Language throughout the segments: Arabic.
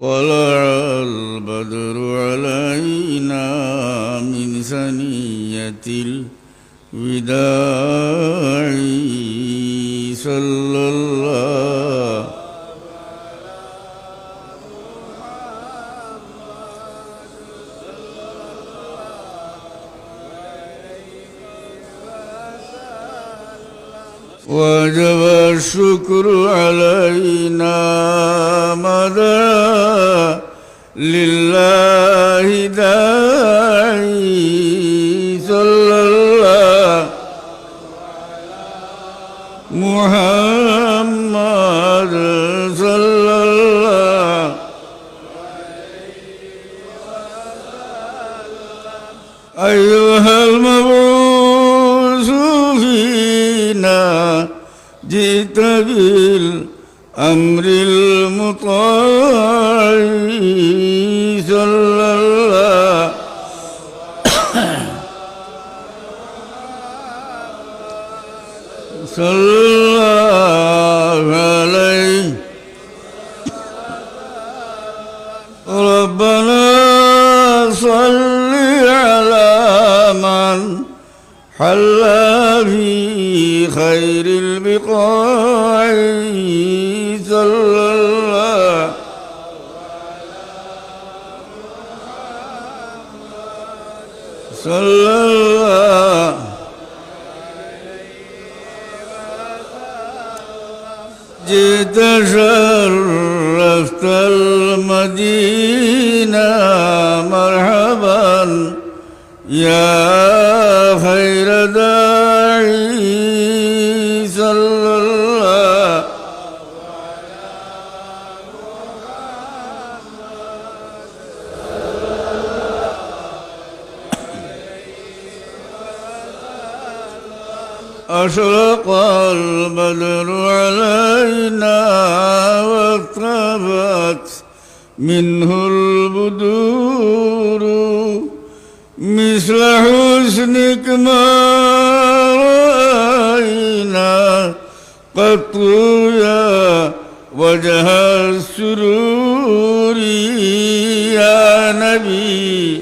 طلع البدر علينا من ثنية الوداع صلى الله وجب الشكر علينا مدى لله داعي صلى الله محمد جئت بالأمر المطاع صلى الله صلى الله عليه ربنا صل على من حل في البقاع صلى الله صلى الله جئت شرفت المدينة مرحبا يا خير داعي أشرق البدر علينا واقتربت منه البدور. مثل حسنك ما رأينا قط يا وجه السرور. يا نبي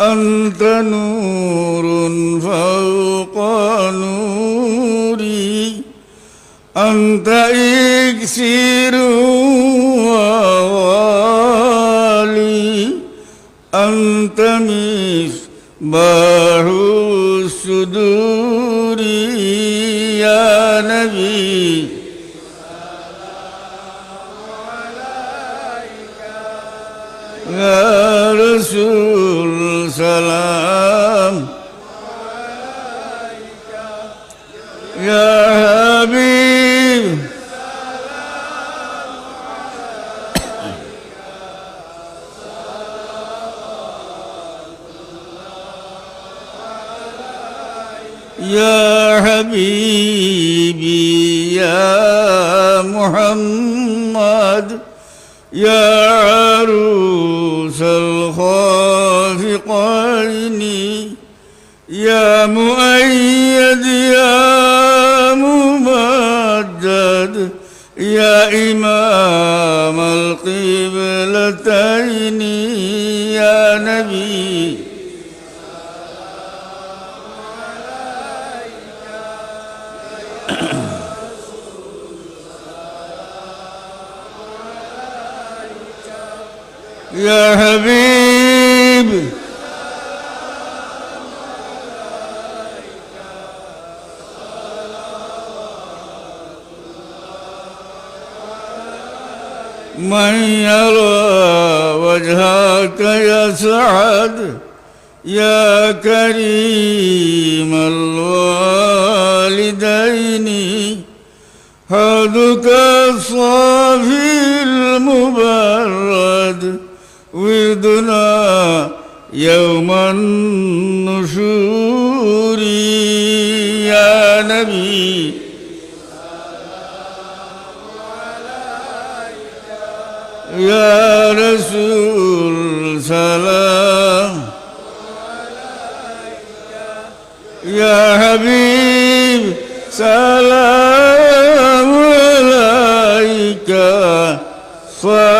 أنت نور فوق نوري أنت إكسير ووالي أنت مصباح الصدور يا نبي يا رسول سلام يا حبيب. يا حبيبي يا محمد يا عروس الخافقين إمام القبلتين يا نبي. يا حبيب. من يرى وجهك يسعد يا كريم الوالدين. حدك الصافي المبرد ودنا يوم النشور. يا نبي يا رسول سلام. يا حبيب سلام عليك. صلاة